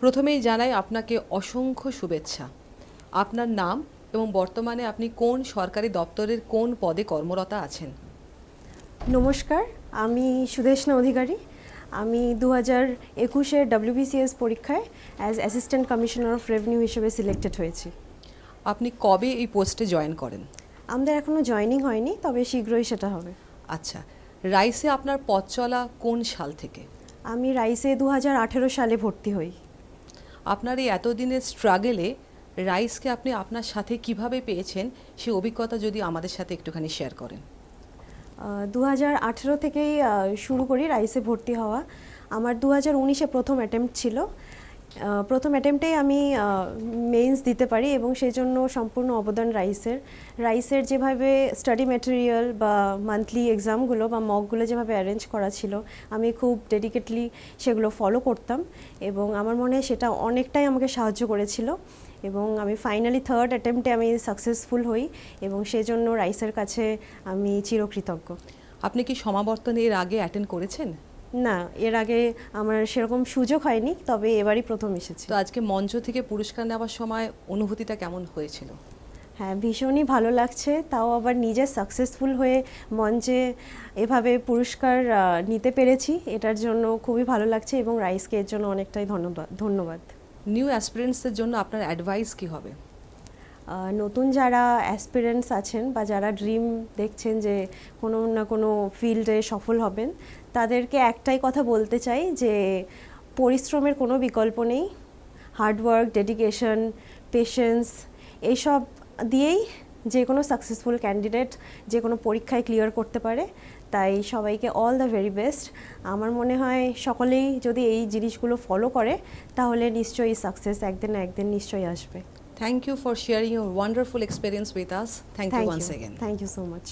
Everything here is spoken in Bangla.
প্রথমেই জানাই আপনাকে অসংখ্য শুভেচ্ছা। আপনার নাম এবং বর্তমানে আপনি কোন সরকারি দপ্তরের কোন পদে কর্মরতা আছেন? নমস্কার আমি সুদেশনা অধিকারী। আমি দু হাজার একুশের ডাব্লিউবিসিএস পরীক্ষায় as assistant commissioner of revenue হিসেবে সিলেক্টেড হয়েছি। আপনি কবে এই পোস্টে জয়েন করেন? আমাদের এখনও জয়নিং হয়নি তবে শীঘ্রই সেটা হবে। আচ্ছা রাইসে আপনার পথ চলা কোন সাল থেকে? আমি রাইসে দু হাজার আঠেরো সালে ভর্তি হই। আপনার এই এতদিনের স্ট্রাগেলে রাইসকে আপনি আপনার সাথে কীভাবে পেয়েছেন, সে অভিজ্ঞতা যদি আমাদের সাথে একটুখানি শেয়ার করেন। দু হাজার আঠেরো থেকেই শুরু করি রাইসে ভর্তি হওয়া। আমার দু হাজার উনিশে প্রথম অ্যাটেম্প ছিল। প্রথম অ্যাটেম্পটেই আমি মেইনস দিতে পারি এবং সেই জন্য সম্পূর্ণ অবদান রাইসের। রাইসের যেভাবে স্টাডি ম্যাটেরিয়াল বা মান্থলি এক্সামগুলো বা মকগুলো যেভাবে অ্যারেঞ্জ করা ছিল, আমি খুব ডেডিকেটলি সেগুলো ফলো করতাম এবং আমার মনে হয় সেটা অনেকটাই আমাকে সাহায্য করেছিল এবং আমি ফাইনালি থার্ড অ্যাটেম্পটে আমি সাকসেসফুল হই এবং সেজন্য রাইসের কাছে আমি চিরকৃতজ্ঞ। আপনি কি সমাবর্তনে এর আগে অ্যাটেন্ড করেছেন? না এর আগে আমার সেরকম সুযোগ হয়নি তবে এবারই প্রথম এসেছি। তো আজকে মঞ্চ থেকে পুরস্কার নেওয়ার সময় অনুভূতিটা কেমন হয়েছিল? হ্যাঁ ভীষণই ভালো লাগছে তাও আবার নিজে সাকসেসফুল হয়ে মঞ্চে এভাবে পুরস্কার নিতে পেরেছি এটার জন্য খুবই ভালো লাগছে এবং রাইসকে এর জন্য অনেকটাই ধন্যবাদ ধন্যবাদ। নিউ অ্যাসপিরেন্টসদের জন্য আপনার অ্যাডভাইস কি হবে? নতুন যারা অ্যাসপিরেন্টস আছেন বা যারা ড্রিম দেখছেন যে কোনো না কোনো ফিল্ডে সফল হবেন, তাদেরকে একটাই কথা বলতে চাই যে পরিশ্রমের কোনো বিকল্প নেই। হার্ডওয়ার্ক ডেডিকেশন পেশেন্স এইসব দিয়েই যে কোনো সাকসেসফুল ক্যান্ডিডেট যে কোনো পরীক্ষায় ক্লিয়ার করতে পারে। তাই সবাইকে অল দ্য ভেরি বেস্ট আমার মনে হয় সকলেই যদি এই জিনিসগুলো ফলো করে, তাহলে নিশ্চয়ই সাকসেস একদিন না একদিন নিশ্চয়ই আসবে। Thank you for sharing your wonderful experience with us. Thank, you once again. Thank you so much.